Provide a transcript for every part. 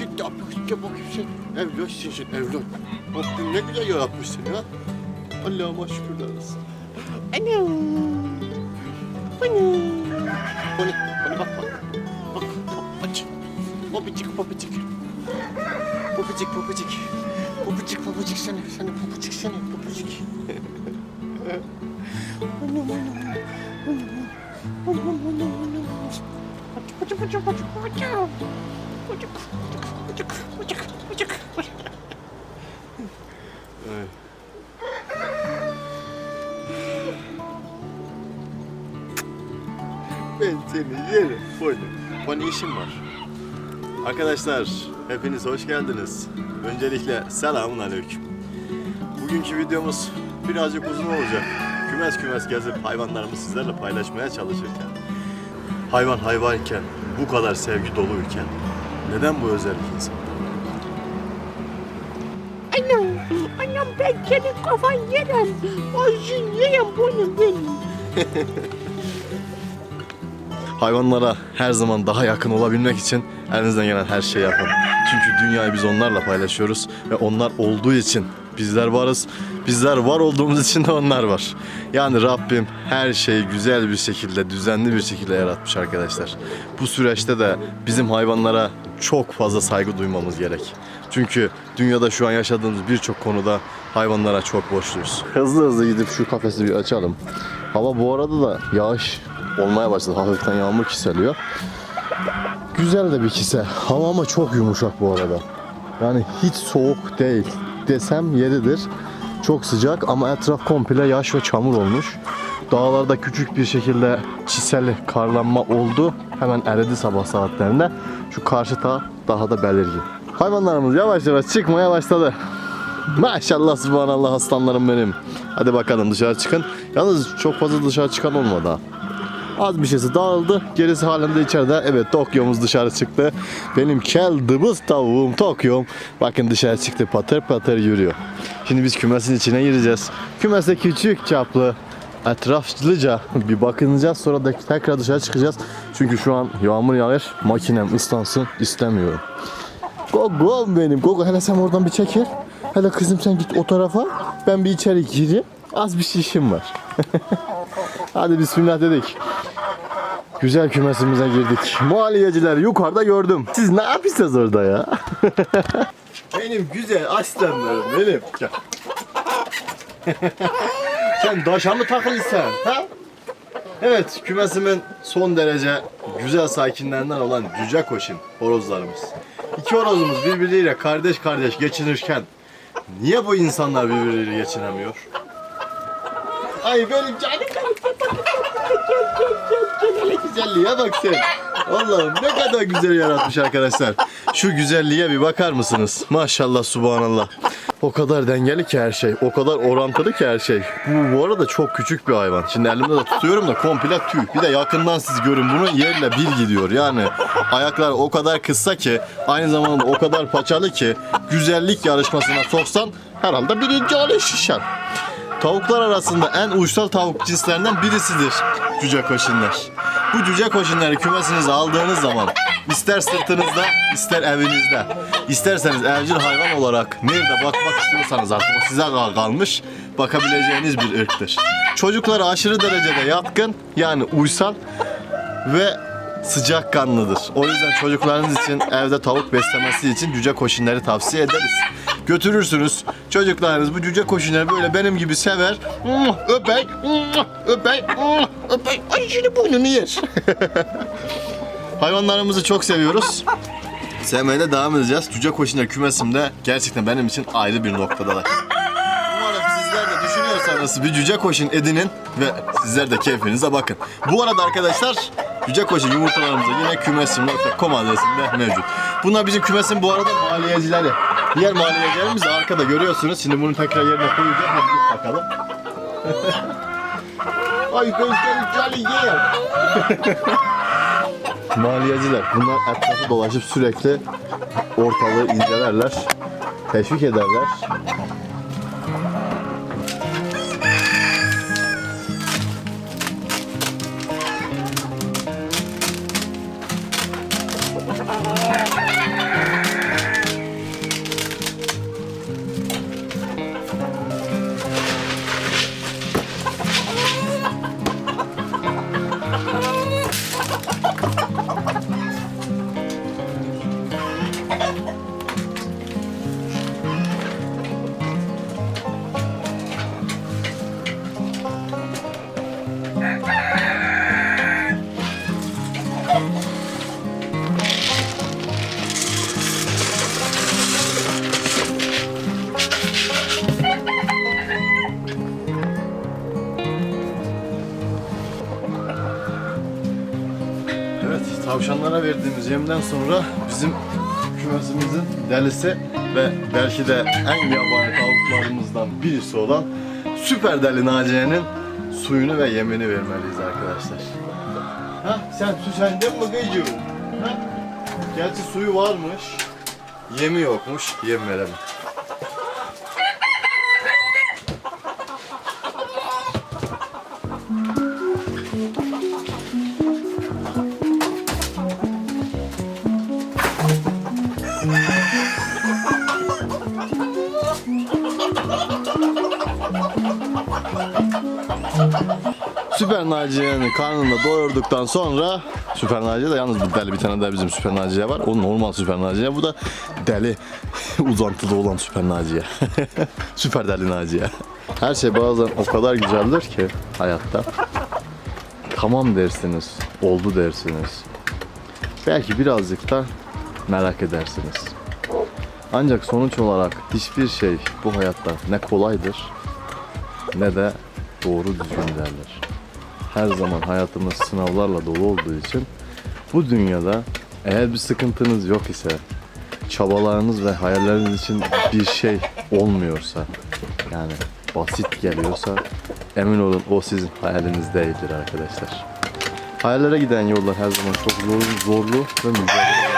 yapıyorsun? Gel bakayım sen. Evlatsın sen evlat. Rabbim ne güzel yaratmış seni ha. Allah'ıma şükürler olsun. Anam. Anam. Bana, bana bak bak. Bak, bak, aç. Babacık, babacık. Babacık, babacık. Babacık, babacık sana, sana babacık sana, babacık. Anam, anam, anam. Anam, anam, anam. Bacık, bacık, bacık, bacık, bacık. Bacık, bacık, bacık, bacık. Ay. Ben seni yerim. Böyle. Bana işim var. Arkadaşlar, hepiniz hoş geldiniz. Öncelikle selamun aleyküm. Bugünkü videomuz birazcık uzun olacak. Kümes kümes gezip hayvanlarımı sizlerle paylaşmaya çalışırken, hayvan hayvanken, bu kadar sevgi doluyken, neden bu özellik insan? Anam, anam ben senin kafan yerim. Ağzın yerim bunu benim. Hayvanlara her zaman daha yakın olabilmek için elinizden gelen her şeyi yapın. Çünkü dünyayı biz onlarla paylaşıyoruz ve onlar olduğu için bizler varız. Bizler var olduğumuz için de onlar var. Yani Rabbim her şeyi güzel bir şekilde, düzenli bir şekilde yaratmış arkadaşlar. Bu süreçte de bizim hayvanlara çok fazla saygı duymamız gerek. Çünkü dünyada şu an yaşadığımız birçok konuda hayvanlara çok borçluyuz. Hızlı hızlı gidip şu kafesi bir açalım. Hava bu arada da yağış olmaya başladı. Hafiften yağmur kiseliyor. Güzel de bir kise. Hava ama çok yumuşak bu arada. Yani hiç soğuk değil desem yeridir. Çok sıcak ama etraf komple yaş ve çamur olmuş. Dağlarda küçük bir şekilde çiseli karlanma oldu. Hemen eridi sabah saatlerinde. Şu karşı dağ daha da belirgin. Hayvanlarımız yavaş yavaş çıkmaya başladı. Maşallah subhanallah aslanlarım benim. Hadi bakalım dışarı çıkın. Yalnız çok fazla dışarı çıkan olmadı ha. Az bir şeysi dağıldı. Gerisi halinde içeride. Evet Tokyo'muz dışarı çıktı. Benim kel dıbız tavuğum Tokyo'm. Bakın dışarı çıktı patır patır yürüyor. Şimdi biz kümesin içine gireceğiz. Kümeste küçük çaplı etraflıca bir bakınacağız. Sonra da tekrar dışarı çıkacağız. Çünkü şu an yağmur yağar. Makinem ıslansın istemiyorum. Gogo benim. Gogo hele sen oradan bir çekil. Hele kızım sen git o tarafa. Ben bir içeri gireyim. Az bir şey işim var. Hadi bismillah dedik. Güzel kümesimize girdik. Muhaliyeciler yukarıda gördüm. Siz ne yapıyorsunuz orada ya? benim güzel aslanlarım benim. Sen daşa mı takılırsan? Ha? Evet kümesimin son derece güzel sakinlerinden olan cüce koşun horozlarımız. İki horozumuz birbiriyle kardeş kardeş geçinirken niye bu insanlar birbiriyle geçinemiyor? Ay benim canım Hele güzelliğe bak sen. Allah'ım ne kadar güzel yaratmış arkadaşlar. Şu güzelliğe bir bakar mısınız? Maşallah subhanallah. O kadar dengeli ki her şey. O kadar orantılı ki her şey. Bu bu arada çok küçük bir hayvan. Şimdi elimde de tutuyorum da komple tüy. Bir de yakından siz görün bunun yerle bir gidiyor. Yani ayaklar o kadar kısa ki aynı zamanda o kadar paçalı ki güzellik yarışmasına soksan herhalde birinci olur şişer. Tavuklar arasında en uysal tavuk cinslerinden birisidir cüce koşinler. Bu cüce koşinleri kümesinize aldığınız zaman ister sırtınızda ister evinizde isterseniz evcil hayvan olarak nerede bakmak istiyorsanız artık size kal- kalmış bakabileceğiniz bir ırktır. Çocuklara aşırı derecede yatkın yani uysal ve sıcakkanlıdır. O yüzden çocuklarınız için evde tavuk beslemesi için cüce koşinleri tavsiye ederiz. Götürürsünüz. Çocuklarınız bu cüce koşinleri böyle benim gibi sever. Öpey, öpey, öpey. Ay şimdi burnunu yer. Hayvanlarımızı çok seviyoruz. Sevmeye de devam edeceğiz. Cüce koşinler kümesimde gerçekten benim için ayrı bir noktadalar. Umarım sizler de düşünüyorsanız bir cüce koşun edinin ve sizler de keyfinize bakın. Bu arada arkadaşlar cüce koşun yumurtalarımız da yine kümesim.com adresinde mevcut. Bunlar bizim kümesin bu arada maliyecileri. Diğer maliyecilerimiz de arkada görüyorsunuz. Şimdi bunu tekrar yerine koyacağım. Hadi git bakalım. Ay gözleri cali yer. Maliyeciler. Bunlar etrafı dolaşıp sürekli ortalığı incelerler. Teşvik ederler. Yemden sonra bizim kümesimizin delisi ve belki de en yabani tavuklarımızdan birisi olan süper deli Naciye'nin suyunu ve yemini vermeliyiz arkadaşlar. Ha sen süsendin mi gıcığım? Ha? Gerçi suyu varmış, yemi yokmuş, yem verelim. Süper Naciye'nin karnını doyurduktan sonra Süper Naciye de yalnız bu deli bir tane daha bizim Süper Naciye var. O normal Süper Naciye. Bu da deli uzantıda olan Süper Naciye. Süper deli Naciye. Her şey bazen o kadar güzeldir ki hayatta. Tamam dersiniz, oldu dersiniz. Belki birazcık da merak edersiniz. Ancak sonuç olarak hiçbir şey bu hayatta ne kolaydır ne de doğru düzgün derler. Her zaman hayatımız sınavlarla dolu olduğu için bu dünyada eğer bir sıkıntınız yok ise, çabalarınız ve hayalleriniz için bir şey olmuyorsa, yani basit geliyorsa emin olun o sizin hayaliniz değildir arkadaşlar. Hayallere giden yollar her zaman çok zor, zorlu ve mücadele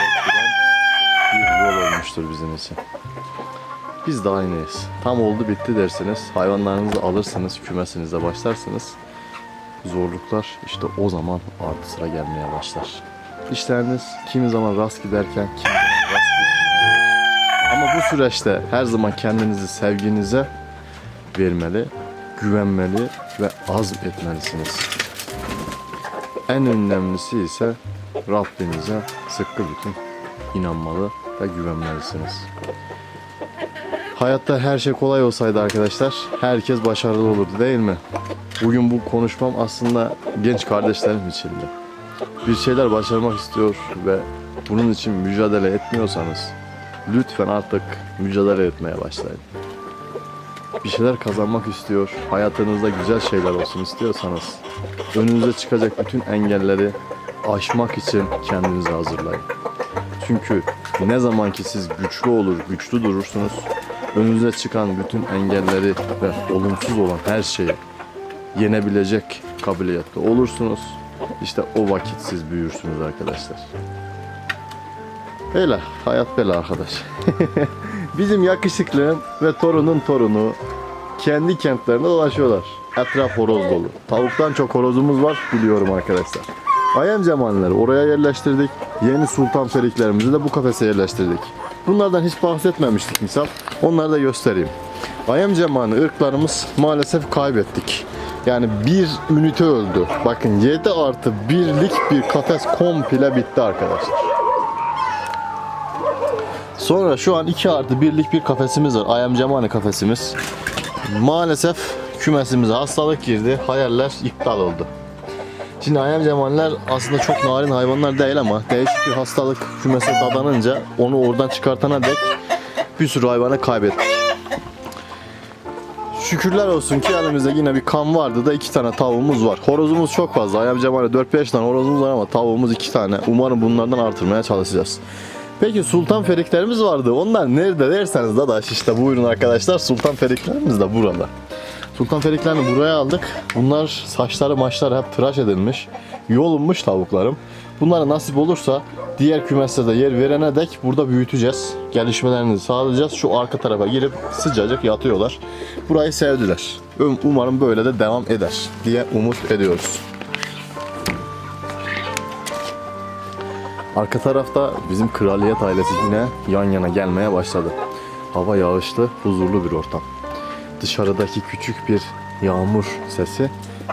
bir yol olmuştur bizim için. Biz de aynıyız. Tam oldu bitti dersiniz. Hayvanlarınızı alırsınız, kümesinize başlarsınız. Zorluklar işte o zaman artı sıra gelmeye başlar. İşleriniz kimi zaman rast giderken kimi zaman rast gitmeyebilir. Ama bu süreçte her zaman kendinizi sevginize vermeli, güvenmeli ve azm etmelisiniz. En önemlisi ise Rabbinize sıkı bütün inanmalı ve güvenmelisiniz. Hayatta her şey kolay olsaydı arkadaşlar herkes başarılı olurdu değil mi? Bugün bu konuşmam aslında genç kardeşlerim içindi. Bir şeyler başarmak istiyor ve bunun için mücadele etmiyorsanız lütfen artık mücadele etmeye başlayın. Bir şeyler kazanmak istiyor, hayatınızda güzel şeyler olsun istiyorsanız önünüze çıkacak bütün engelleri aşmak için kendinizi hazırlayın. Çünkü ne zaman ki siz güçlü olur, güçlü durursunuz, önünüze çıkan bütün engelleri ve olumsuz olan her şeyi yenebilecek kabiliyette olursunuz. İşte o vakit siz büyürsünüz arkadaşlar. Böyle, hayat böyle arkadaş. Bizim yakışıklım ve torunun torunu kendi kentlerinde dolaşıyorlar. Etraf horoz dolu. Tavuktan çok horozumuz var biliyorum arkadaşlar. Ayem cemalleri oraya yerleştirdik. Yeni sultan feriklerimizi de bu kafese yerleştirdik. Bunlardan hiç bahsetmemiştik misal. Onları da göstereyim. Ayem cemanı ırklarımız maalesef kaybettik. Yani bir ünite öldü. Bakın 7 artı birlik bir kafes komple bitti arkadaşlar. Sonra şu an 2 artı birlik bir kafesimiz var. Ayam Cemani kafesimiz. Maalesef kümesimize hastalık girdi. Hayaller iptal oldu. Şimdi ayam cemaller aslında çok narin hayvanlar değil ama değişik bir hastalık kümese dadanınca onu oradan çıkartana dek bir sürü hayvanı kaybettik. Şükürler olsun ki elimizde yine bir kan vardı da iki tane tavuğumuz var. Horozumuz çok fazla. Ayam cemalle 4-5 tane horozumuz var ama tavuğumuz iki tane. Umarım bunlardan artırmaya çalışacağız. Peki sultan feriklerimiz vardı. Onlar nerede derseniz dadaş işte buyurun arkadaşlar sultan feriklerimiz de burada. Sultan feriklerini buraya aldık. Bunlar saçları maçları hep tıraş edilmiş. Yolunmuş tavuklarım. Bunlara nasip olursa diğer kümeste de yer verene dek burada büyüteceğiz. Gelişmelerini sağlayacağız. Şu arka tarafa girip sıcacık yatıyorlar. Burayı sevdiler. Um- Umarım böyle de devam eder diye umut ediyoruz. Arka tarafta bizim kraliyet ailesi yine yan yana gelmeye başladı. Hava yağışlı, huzurlu bir ortam. Dışarıdaki küçük bir yağmur sesi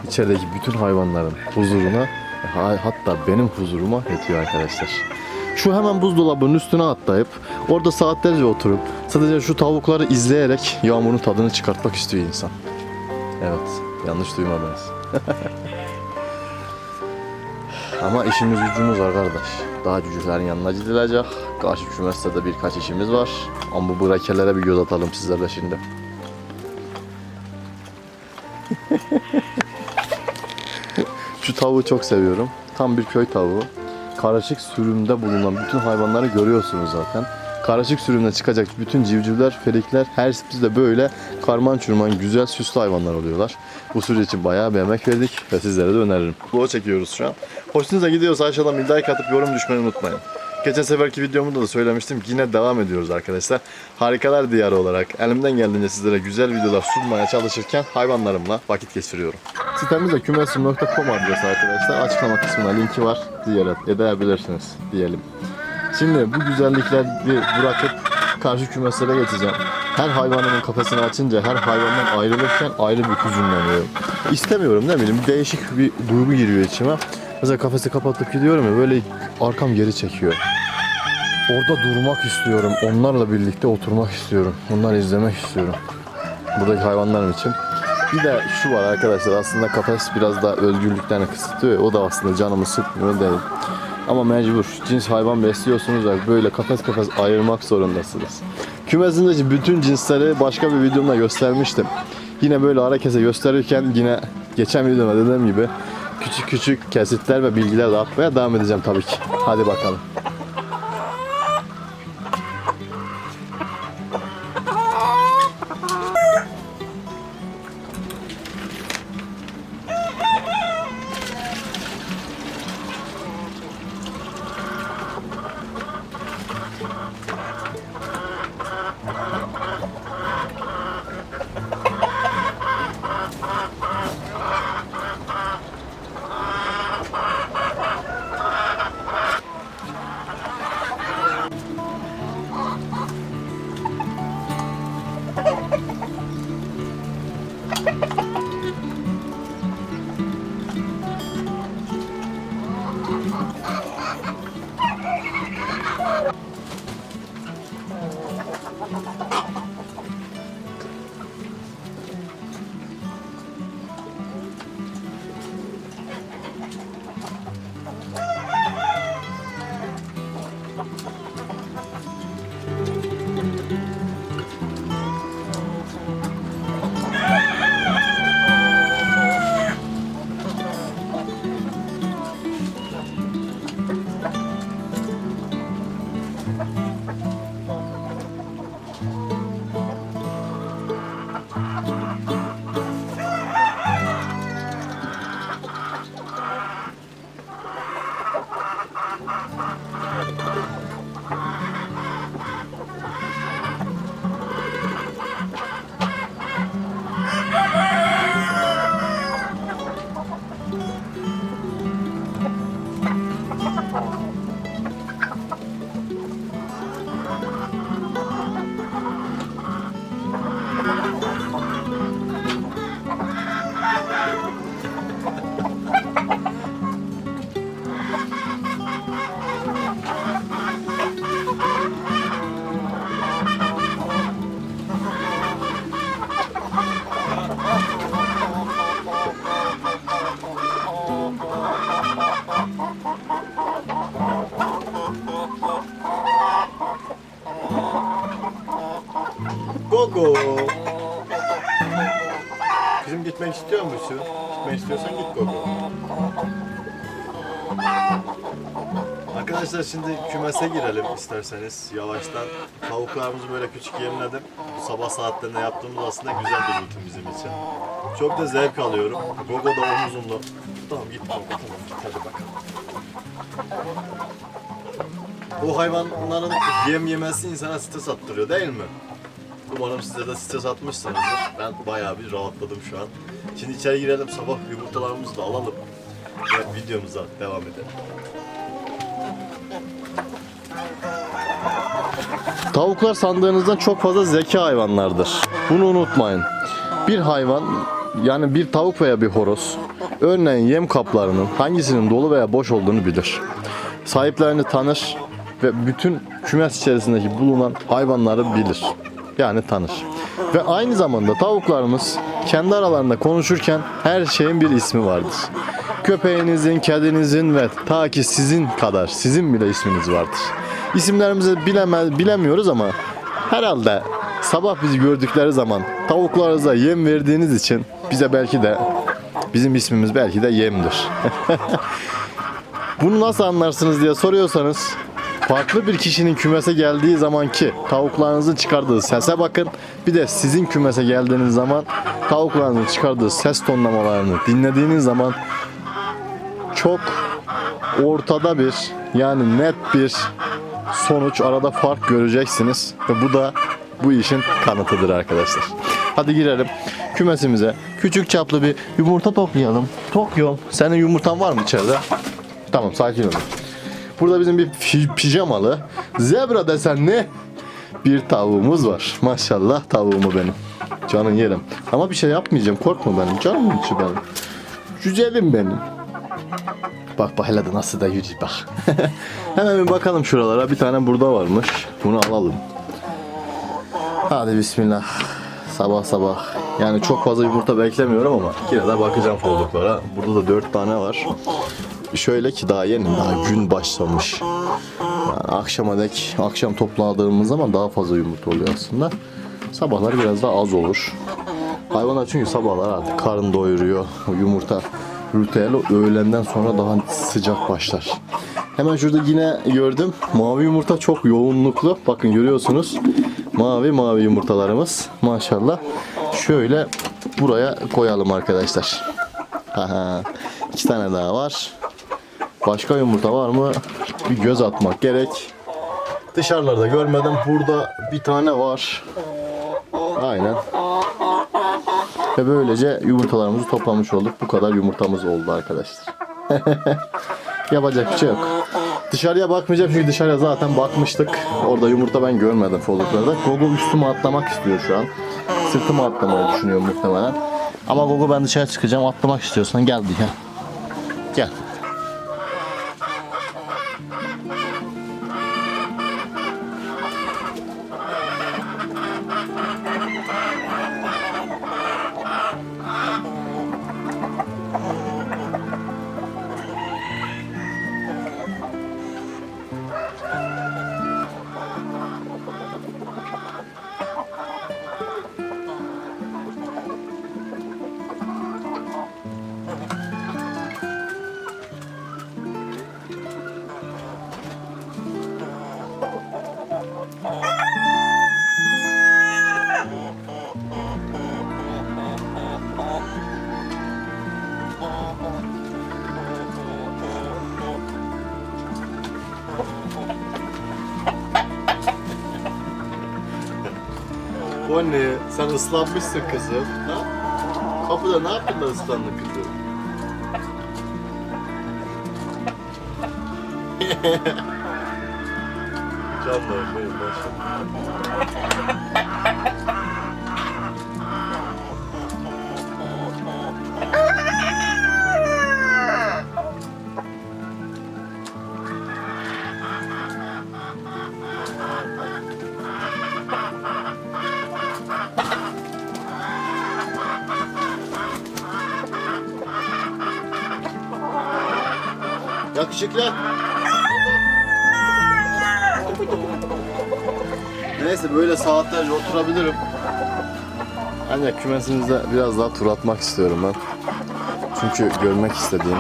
içerideki bütün hayvanların huzuruna ha- hatta benim huzuruma yetiyor arkadaşlar. Şu hemen buzdolabının üstüne atlayıp orada saatlerce oturup sadece şu tavukları izleyerek yağmurun tadını çıkartmak istiyor insan. Evet, yanlış duymadınız. Ama işimiz gücümüz var kardeş. Daha cücüklerin yanına gidilecek. Karşı kümeste de birkaç işimiz var. Ama bu brakelere bir göz atalım sizlerle şimdi. Şu tavuğu çok seviyorum. Tam bir köy tavuğu. karışık sürümde bulunan bütün hayvanları görüyorsunuz zaten. Karışık sürümde çıkacak bütün civcivler, felikler hepsi de böyle karman çurman güzel süslü hayvanlar oluyorlar. Bu süre için bayağı bir emek verdik ve sizlere de öneririm. Vlog çekiyoruz şu an. Hoşunuza gidiyorsa aşağıdan bir like atıp yorum düşmeyi unutmayın. Geçen seferki videomda da söylemiştim. Yine devam ediyoruz arkadaşlar. Harikalar Diyarı olarak elimden geldiğince sizlere güzel videolar sunmaya çalışırken hayvanlarımla vakit geçiriyorum. Sitemizde kümesim.com adresi arkadaşlar. Açıklama kısmına linki var. Ziyaret edebilirsiniz diyelim. Şimdi bu güzellikleri bırakıp karşı kümeslere geçeceğim. Her hayvanımın kafesini açınca her hayvandan ayrılırken ayrı bir hüzünleniyorum. İstemiyorum ne bileyim değişik bir duygu giriyor içime. Mesela kafesi kapatıp gidiyorum ya böyle arkam geri çekiyor. Orada durmak istiyorum. Onlarla birlikte oturmak istiyorum. Onları izlemek istiyorum. Buradaki hayvanlarım için. Bir de şu var arkadaşlar aslında kafes biraz da özgürlüklerini kısıtlıyor. O da aslında canımı sıkmıyor değil. Ama mecbur. Cins hayvan besliyorsunuz ya böyle kafes kafes ayırmak zorundasınız. Kümesindeki bütün cinsleri başka bir videomda göstermiştim. Yine böyle ara kese gösterirken yine geçen videomda dediğim gibi küçük küçük kesitler ve bilgiler de atmaya devam edeceğim tabii ki. Hadi bakalım. Gogo. Kızım gitmek istiyor musun? Gitmek istiyorsan git Gogo. Arkadaşlar şimdi kümese girelim isterseniz yavaştan. Tavuklarımızı böyle küçük yemledim. Bu sabah saatlerinde yaptığımız aslında güzel bir rutin bizim için. Çok da zevk alıyorum. Gogo da omuzumda. Tamam git Gogo tamam git hadi bakalım. Bu hayvanların yem yemesi insana stres attırıyor değil mi? Umarım size de stres atmışsınızdır. Ben bayağı bir rahatladım şu an. Şimdi içeri girelim sabah yumurtalarımızı da alalım. Ve videomuza devam edelim. Tavuklar sandığınızdan çok fazla zeki hayvanlardır. Bunu unutmayın. Bir hayvan yani bir tavuk veya bir horoz örneğin yem kaplarının hangisinin dolu veya boş olduğunu bilir. Sahiplerini tanır ve bütün kümes içerisindeki bulunan hayvanları bilir. Yani tanır. Ve aynı zamanda tavuklarımız kendi aralarında konuşurken her şeyin bir ismi vardır. Köpeğinizin, kedinizin ve ta ki sizin kadar sizin bile isminiz vardır. İsimlerimizi bilemez, bilemiyoruz ama herhalde sabah bizi gördükleri zaman tavuklarınıza yem verdiğiniz için bize belki de bizim ismimiz belki de yemdir. Bunu nasıl anlarsınız diye soruyorsanız farklı bir kişinin kümese geldiği zamanki tavuklarınızın çıkardığı sese bakın. Bir de sizin kümese geldiğiniz zaman tavuklarınızın çıkardığı ses tonlamalarını dinlediğiniz zaman çok ortada bir yani net bir sonuç arada fark göreceksiniz ve bu da bu işin kanıtıdır arkadaşlar. Hadi girelim kümesimize. Küçük çaplı bir yumurta toplayalım. Tokyo senin yumurtan var mı içeride? Tamam sakin olun. Burada bizim bir pi- pijamalı zebra desenli bir tavuğumuz var. Maşallah tavuğumu benim. Canın yerim. Ama bir şey yapmayacağım korkma benim. Canım içi benim. Güzelim benim. Bak bak hele de nasıl da yürüyor bak. Hemen bir bakalım şuralara. Bir tane burada varmış. Bunu alalım. Hadi bismillah. Sabah sabah. Yani çok fazla yumurta beklemiyorum ama yine de bakacağım folduklara. Burada da dört tane var. Şöyle ki daha yeni daha gün başlamış. Yani akşama dek akşam topladığımız zaman daha fazla yumurta oluyor aslında. Sabahlar biraz daha az olur. Hayvanlar çünkü sabahlar artık karın doyuruyor. Yumurta ritüeli öğlenden sonra daha sıcak başlar. Hemen şurada yine gördüm. Mavi yumurta çok yoğunluklu. Bakın görüyorsunuz. Mavi mavi yumurtalarımız. Maşallah. Şöyle buraya koyalım arkadaşlar. Aha. İki tane daha var. Başka yumurta var mı? Bir göz atmak gerek. Dışarılarda görmedim. Burada bir tane var. Aynen. Ve böylece yumurtalarımızı toplamış olduk. Bu kadar yumurtamız oldu arkadaşlar. Yapacak bir şey yok. Dışarıya bakmayacağım çünkü dışarıya zaten bakmıştık. Orada yumurta ben görmedim folluklarda. Gogo üstüme atlamak istiyor şu an. Sırtıma atlamayı düşünüyor muhtemelen. Ama Gogo ben dışarı çıkacağım atlamak istiyorsan gel diye. Gel. Sen ıslanmışsın kızım. Ha? Kapıda ne yaptın da ıslandın kızım? Canlar benim başım. Yakışıklı. Neyse böyle saatlerce oturabilirim. Ancak kümesinizde biraz daha tur atmak istiyorum ben. Çünkü görmek istediğim,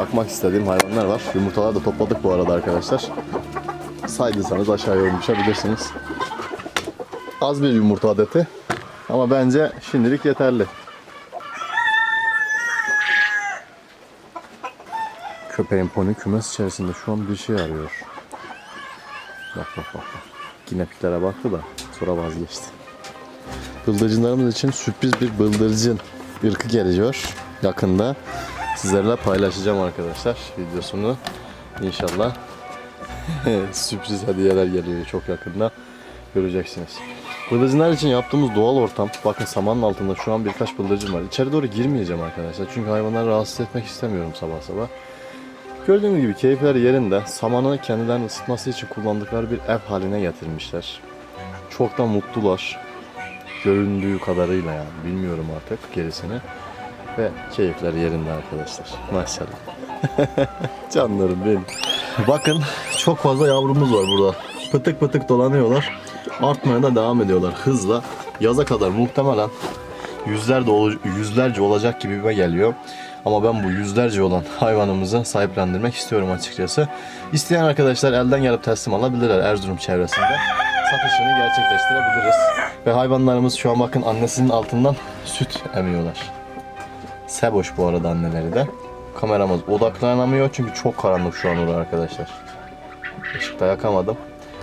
bakmak istediğim hayvanlar var. Yumurtalar da topladık bu arada arkadaşlar. Saydıysanız aşağı yorum. Az bir yumurta adeti. Ama bence şimdilik yeterli. Köpeğin pony kümes içerisinde şu an bir şey arıyor. Bak bak bak. bak. Ginepiklere baktı da sonra vazgeçti. Bıldırcınlarımız için sürpriz bir bıldırcın ırkı geliyor yakında. Sizlerle paylaşacağım arkadaşlar videosunu. İnşallah sürpriz hediyeler geliyor çok yakında. Göreceksiniz. Bıldırcınlar için yaptığımız doğal ortam. Bakın samanın altında şu an birkaç bıldırcın var. İçeri doğru girmeyeceğim arkadaşlar. Çünkü hayvanları rahatsız etmek istemiyorum sabah sabah. Gördüğünüz gibi keyifler yerinde. Samanı kendilerini ısıtması için kullandıkları bir ev haline getirmişler. Çok da mutlular. Göründüğü kadarıyla yani. Bilmiyorum artık gerisini. Ve keyifler yerinde arkadaşlar. Maşallah. Canlarım benim. Bakın çok fazla yavrumuz var burada. Pıtık pıtık dolanıyorlar. Artmaya da devam ediyorlar hızla. Yaza kadar muhtemelen yüzler de ol- yüzlerce olacak gibime geliyor. Ama ben bu yüzlerce olan hayvanımızı sahiplendirmek istiyorum açıkçası. İsteyen arkadaşlar elden gelip teslim alabilirler Erzurum çevresinde. Satışını gerçekleştirebiliriz. Ve hayvanlarımız şu an bakın annesinin altından süt emiyorlar. Seboş bu arada anneleri de. Kameramız odaklanamıyor çünkü çok karanlık şu an orada arkadaşlar. Işıkta yakamadım.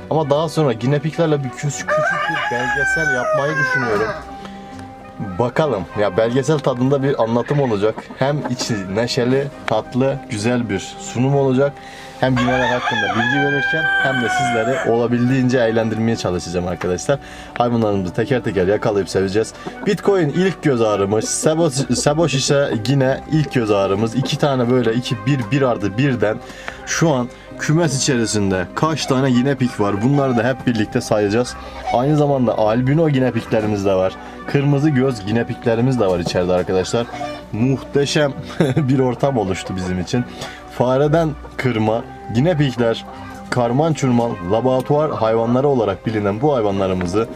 Ama daha sonra ginepiklerle bir küçük küçük bir belgesel yapmayı düşünüyorum. Bakalım. Ya belgesel tadında bir anlatım olacak. Hem içi neşeli, tatlı, güzel bir sunum olacak. Hem gineler hakkında bilgi verirken hem de sizleri olabildiğince eğlendirmeye çalışacağım arkadaşlar. Hayvanlarımızı teker teker yakalayıp seveceğiz. Bitcoin ilk göz ağrımız. Seboş, ise yine ilk göz ağrımız. İki tane böyle iki bir bir ardı birden şu an kümes içerisinde kaç tane ginepik var bunları da hep birlikte sayacağız. Aynı zamanda albino ginepiklerimiz de var. Kırmızı göz ginepiklerimiz de var içeride arkadaşlar. Muhteşem bir ortam oluştu bizim için. Fareden kırma, ginepikler, karman çurman, laboratuvar hayvanları olarak bilinen bu hayvanlarımızı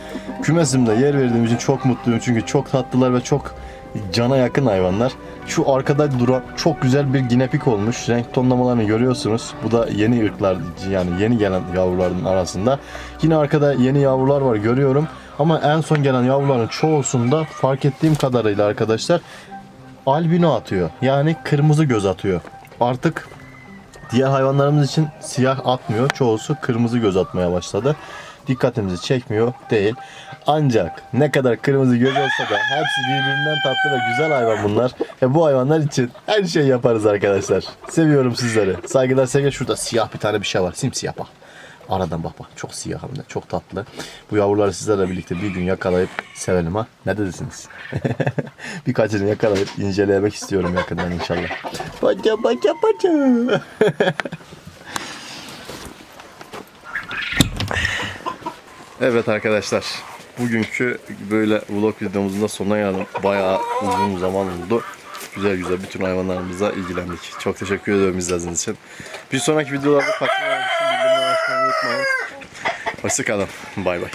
kümesimde yer verdiğim için çok mutluyum. Çünkü çok tatlılar ve çok cana yakın hayvanlar. Şu arkada duran çok güzel bir ginepik olmuş. Renk tonlamalarını görüyorsunuz. Bu da yeni ırklar yani yeni gelen yavruların arasında. Yine arkada yeni yavrular var görüyorum. Ama en son gelen yavruların çoğusunda fark ettiğim kadarıyla arkadaşlar albino atıyor. Yani kırmızı göz atıyor. Artık diğer hayvanlarımız için siyah atmıyor. Çoğusu kırmızı göz atmaya başladı. Dikkatimizi çekmiyor değil. Ancak ne kadar kırmızı göz olsa da hepsi birbirinden tatlı ve güzel hayvan bunlar. Ve bu hayvanlar için her şeyi yaparız arkadaşlar. Seviyorum sizleri. Saygılar sevgiler. Şurada siyah bir tane bir şey var. Simsiyah bak. Aradan bak bak. Çok siyah hem de. Çok tatlı. Bu yavruları sizlerle birlikte bir gün yakalayıp sevelim ha. Ne dediniz? Birkaçını yakalayıp incelemek istiyorum yakından inşallah. Baca baca baca. Evet arkadaşlar. Bugünkü böyle vlog videomuzun da sonuna geldim. Bayağı uzun zaman oldu. Güzel güzel bütün hayvanlarımızla ilgilendik. Çok teşekkür ediyorum izlediğiniz için. Bir sonraki videolarda kaçırmamak için bildirimleri açmayı unutmayın. Hoşçakalın. Bay bay.